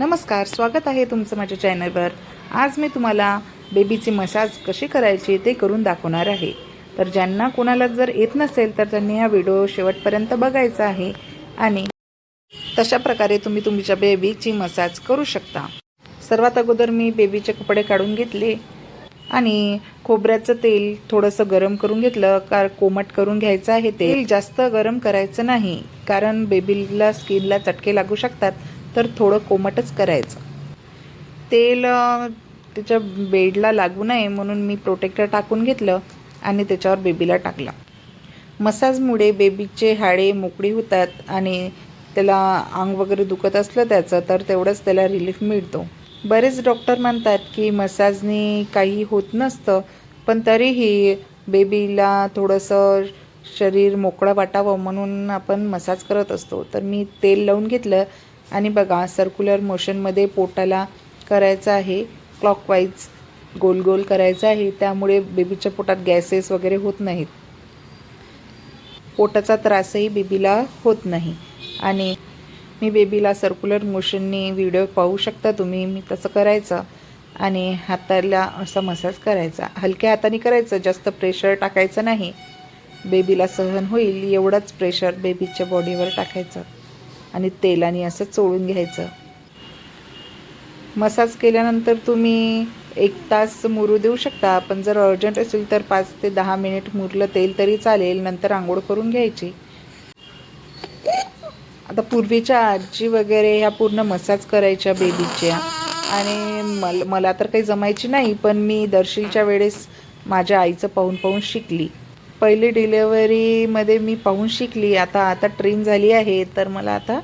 नमस्कार स्वागत आहे तुमचं माझ्या चॅनलवर. आज मी तुम्हाला बेबीची मसाज कशी करायची ते करून दाखवणार आहे. तर ज्यांना कोणाला जर येत नसेल तर त्यांनी हा व्हिडिओ शेवटपर्यंत बघायचा आहे आणि तशा प्रकारे तुम्ही तुमच्या बेबीची मसाज करू शकता. सर्वात अगोदर मी बेबीचे कपडे काढून घेतले आणि खोबऱ्याचं तेल थोडंसं गरम करून घेतलं का कोमट करून घ्यायचं आहे तेल जास्त गरम करायचं नाही कारण बेबीला स्किनला चटके लागू शकतात. तर थोडं कोमटच करायचं. तेल त्याच्या बेडला लागू नये म्हणून मी प्रोटेक्टर टाकून घेतलं आणि त्याच्यावर बेबीला टाकलं. मसाजमुळे बेबीचे हाडे मोकळी होतात आणि त्याला अंग वगैरे दुखत असलं त्याचं तर तेवढंच त्याला रिलीफ मिळतो. बरेच डॉक्टर म्हणतात की मसाजने काही होत नसतं पण तरीही बेबीला थोडंसं शरीर मोकळं वाटावं म्हणून आपण मसाज करत असतो. तर मी तेल लावून घेतलं आणि बघा सर्क्युलर मोशनमध्ये पोटाला करायचं आहे क्लॉकवाईज गोल गोल करायचं आहे त्यामुळे बेबीच्या पोटात गॅसेस वगैरे होत नाहीत. पोटाचा त्रासही बेबीला होत नाही. आणि मी बेबीला सर्क्युलर मोशनने व्हिडिओ पाहू शकता तुम्ही मी तसं करायचं. आणि हाताला असा मसाज करायचा. हलक्या हाताने करायचं जास्त प्रेशर टाकायचं नाही. बेबीला सहन होईल एवढंच प्रेशर बेबीच्या बॉडीवर टाकायचं. आणि तेलाने असं चोळून घ्यायचं. मसाज केल्यानंतर तुम्ही एक तास मुरू देऊ शकता पण जर अर्जंट असेल तर पाच ते दहा मिनिट मुरलं तेल तरी चालेल नंतर आंघोळ करून घ्यायची. आता पूर्वीच्या आजी वगैरे ह्या पूर्ण मसाज करायच्या बेबीच्या. आणि मल मला तर काही जमायची नाही पण मी दर्शीलच्या वेळेस माझ्या आईचं पाहून पाहून शिकली. पहिली डिलेवरीमध्ये मी पाहून शिकली. आता आता ट्रेन झाली आहे तर मला आता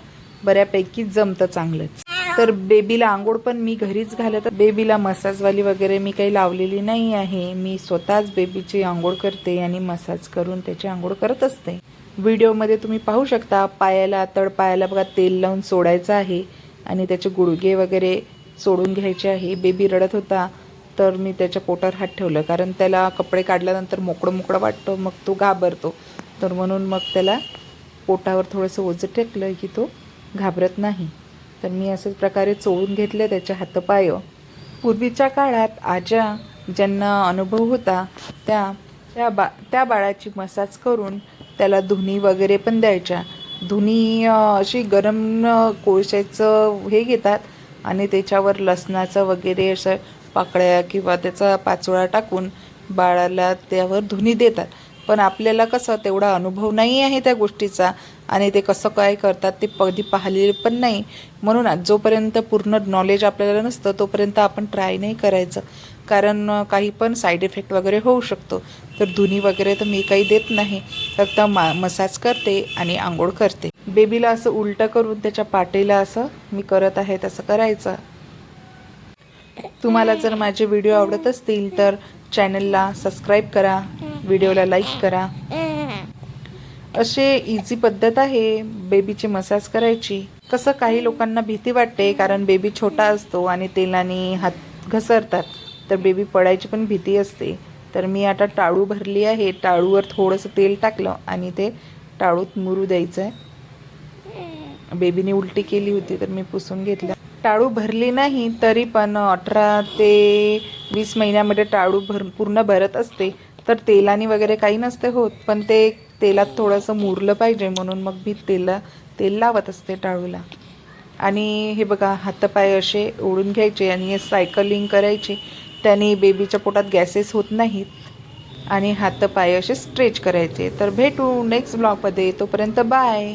बऱ्यापैकी जमतं चांगलंच. तर बेबीला आंघोळ पण मी घरीच घालत बेबीला मसाजवाली वगैरे मी काही लावलेली नाही आहे. मी स्वतःच बेबीची आंघोळ करते आणि मसाज करून त्याची आंघोळ करत असते. व्हिडिओमध्ये तुम्ही पाहू शकता पायाला तळपायाला बघा तेल लावून सोडायचं आहे आणि त्याचे गुडघे वगैरे सोडून घ्यायचे आहे. बेबी रडत होता. तर मी त्याच्या पोटावर हात ठेवलं. कारण त्याला कपडे काढल्यानंतर मोकळं मोकळं वाटतं मग तो घाबरतो. तर म्हणून मग त्याला पोटावर थोडंसं ओझं टेकलं की तो घाबरत नाही. तर मी अशाच प्रकारे चोळून घेतले त्याचे हातपाय. पूर्वीच्या काळात आज्या ज्यांना अनुभव होता त्या त्या बा त्या बाळाची मसाज करून त्याला धुनी वगैरे पण द्यायच्या. धुनी अशी गरम कोळशाचं हे घेतात आणि त्याच्यावर लसणाचं वगैरे असं पाकळ्या किंवा त्याचा पाचोळा टाकून बाळाला त्यावर धुनी देतात. पण आपल्याला कसं तेवढा अनुभव नाही आहे त्या गोष्टीचा आणि ते कसं काय करतात ते कधी पाहिलेले पण नाही. म्हणून आज जोपर्यंत पूर्ण नॉलेज आपल्याला नसतं तोपर्यंत आपण ट्राय नाही करायचं. कारण काही पण साईड इफेक्ट वगैरे होऊ शकतो. तर धुनी वगैरे तर मी काही देत नाही. फक्त मा मसाज करते आणि आंघोळ करते. बेबीला असं उलटं करून त्याच्या पाटीला असं मी करत आहे तसं करायचं. तुम्हाला जर माझे व्हिडिओ आवडत असतील तर चॅनलला सबस्क्राईब करा व्हिडिओला लाईक करा. असे इझी पद्धत आहे बेबीची मसाज करायची. कसं काही लोकांना भीती वाटते कारण बेबी छोटा असतो आणि तेलाने हात घसरतात. तर बेबी पडायची पण भीती असते. तर मी आता टाळू भरली आहे. टाळूवर थोडंसं तेल टाकलं आणि ते टाळूत मुरू द्यायचं आहे बेबीने उलटी केली होती तर मी पुसून घेतलं. टाळू भरली नाही तरी पण अठरा ते वीस महिन्यामध्ये टाळू भर पूर्ण भरत असते. तर तेलाने वगैरे काही नसते होत पण ते तेलात थोडंसं मुरलं पाहिजे म्हणून मग मी तेला तेल लावत असते टाळूला. आणि हे बघा हातपाय असे ओढून घ्यायचे आणि हे सायकलिंग करायचे. त्याने बेबीच्या पोटात गॅसेस होत नाहीत आणि हातपाय असे स्ट्रेच करायचे. तर भेटू नेक्स्ट ब्लॉगमध्ये. तोपर्यंत बाय.